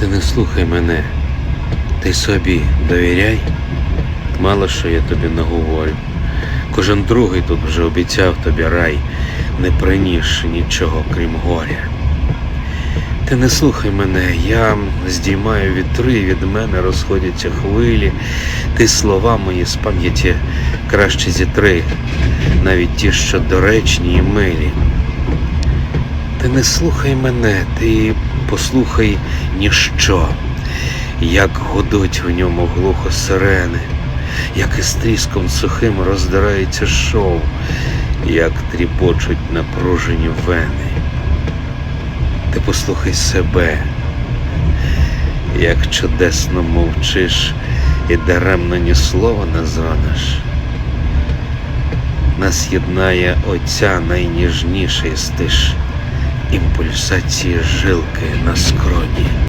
Ти не слухай мене, ти собі довіряй. Мало що я тобі наговорю. Кожен другий тут вже обіцяв тобі рай, не принісши нічого, крім горя. Ти не слухай мене, я здіймаю вітри, від мене розходяться хвилі. Ти слова мої з пам'яті краще зітри, навіть ті, що доречні і милі. Ти не слухай мене, ти послухай ніщо, як гудуть в ньому глухо сирени, як із тріском сухим роздирається шов, як тріпочуть напружені вени. Ти послухай себе, як чудесно мовчиш і даремно ні слова не зрониш. Нас єднає оця найніжніша із тиш імпульсації жилки на скроні.